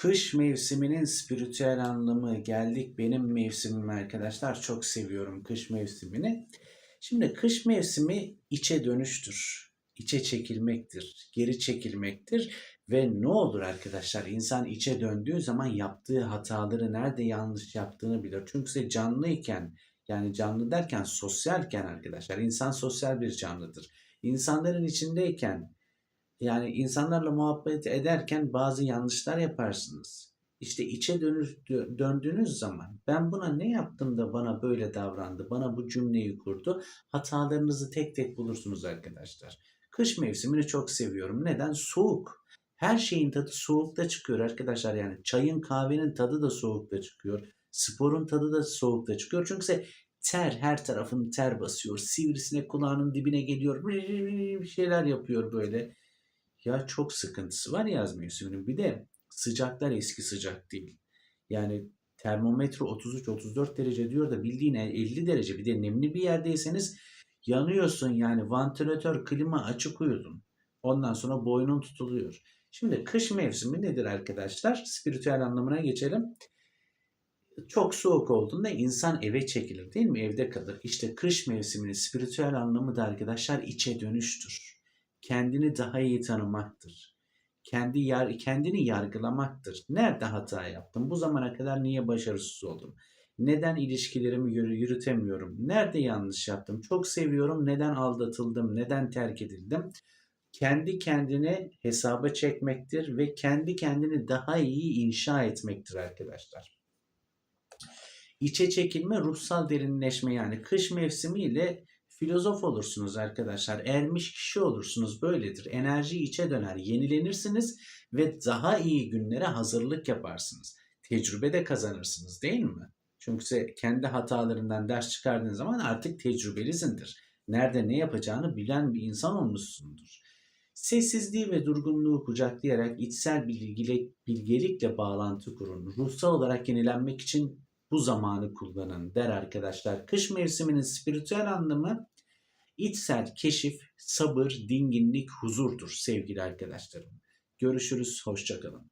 Kış mevsiminin spiritüel anlamı geldik benim mevsimim arkadaşlar. Çok seviyorum kış mevsimini. Şimdi kış mevsimi içe dönüştür. İçe çekilmektir, geri çekilmektir ve ne olur arkadaşlar insan içe döndüğü zaman yaptığı hataları nerede yanlış yaptığını bilir. Çünkü canlıyken yani canlı derken sosyalken arkadaşlar insan sosyal bir canlıdır. İnsanların içindeyken yani insanlarla muhabbet ederken bazı yanlışlar yaparsınız. İşte içe dönür, dö- döndüğünüz zaman ben buna ne yaptım da bana böyle davrandı, bana bu cümleyi kurdu. Hatalarınızı tek tek bulursunuz arkadaşlar. Kış mevsimini çok seviyorum. Neden? Soğuk. Her şeyin tadı soğukta çıkıyor arkadaşlar. Yani çayın kahvenin tadı da soğukta çıkıyor. Sporun tadı da soğukta çıkıyor. Çünkü ter her tarafın ter basıyor. Sivrisinek kulağının dibine geliyor. Bir şeyler yapıyor böyle. Ya çok sıkıntısı var yaz mevsiminin. Bir de sıcaklar eski sıcak değil. Yani termometre 33-34 derece diyor da bildiğin 50 derece. Bir de nemli bir yerdeyseniz yanıyorsun yani vantilatör, klima açık uyudun. Ondan sonra boynun tutuluyor. Şimdi kış mevsimi nedir arkadaşlar? Spiritüel anlamına geçelim. Çok soğuk olduğunda insan eve çekilir değil mi? Evde kalır. İşte kış mevsiminin spiritüel anlamı da arkadaşlar içe dönüştür kendini daha iyi tanımaktır. Kendi yar, kendini yargılamaktır. Nerede hata yaptım? Bu zamana kadar niye başarısız oldum? Neden ilişkilerimi yürü, yürütemiyorum? Nerede yanlış yaptım? Çok seviyorum. Neden aldatıldım? Neden terk edildim? Kendi kendine hesaba çekmektir ve kendi kendini daha iyi inşa etmektir arkadaşlar. İçe çekilme, ruhsal derinleşme yani kış mevsimiyle filozof olursunuz arkadaşlar. Ermiş kişi olursunuz. Böyledir. Enerji içe döner. Yenilenirsiniz ve daha iyi günlere hazırlık yaparsınız. Tecrübe de kazanırsınız değil mi? Çünkü kendi hatalarından ders çıkardığın zaman artık tecrübelisindir. Nerede ne yapacağını bilen bir insan olmuşsundur. Sessizliği ve durgunluğu kucaklayarak içsel bilgile, bilgelikle bağlantı kurun. Ruhsal olarak yenilenmek için bu zamanı kullanın der arkadaşlar. Kış mevsiminin spiritüel anlamı içsel keşif, sabır, dinginlik, huzurdur sevgili arkadaşlarım. Görüşürüz, hoşçakalın.